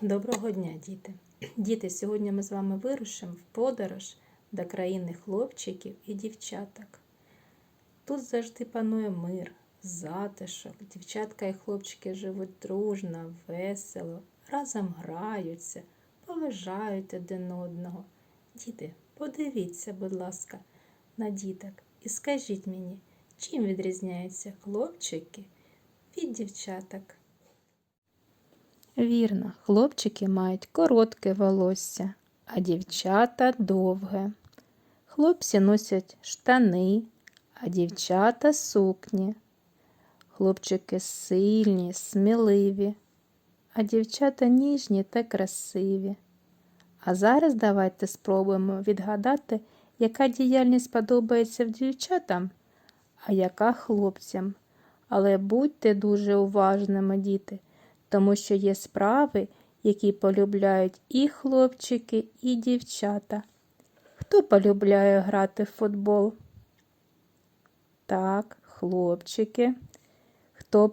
Доброго дня, діти! Діти, сьогодні ми з вами вирушимо в подорож до країни хлопчиків і дівчаток. Тут завжди панує мир, затишок. Дівчатка і хлопчики живуть дружно, весело, разом граються, поважають один одного. Діти, подивіться, будь ласка, на діток і скажіть мені, чим відрізняються хлопчики від дівчаток? Вірно, хлопчики мають коротке волосся, а дівчата довге. Хлопці носять штани, а дівчата сукні. Хлопчики сильні, сміливі, а дівчата ніжні та красиві. А зараз давайте спробуємо відгадати, яка діяльність подобається дівчатам, а яка хлопцям. Але будьте дуже уважними, діти тому що є справи, які полюбляють і хлопчики, і дівчата. Хто полюбляє грати в футбол? Так, хлопчики. Хто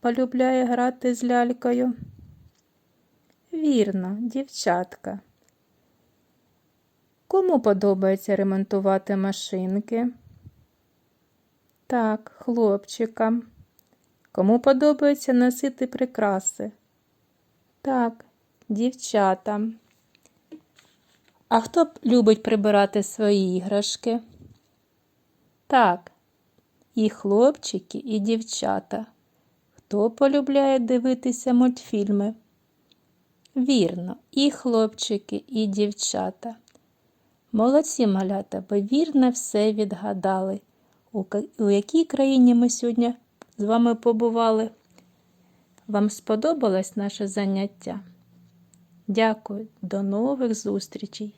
полюбляє грати з лялькою? Вірно, дівчатка. Кому подобається ремонтувати машинки? Так, хлопчикам. Кому подобається носити прикраси? Так, дівчатам. А хто любить прибирати свої іграшки? Так, і хлопчики, і дівчата. Хто полюбляє дивитися мультфільми? Вірно, і хлопчики, і дівчата. Молодці малята, ви вірно все відгадали. У якій країні ми сьогодні з вами побували. Вам сподобалось наше заняття? Дякую, до нових зустрічей!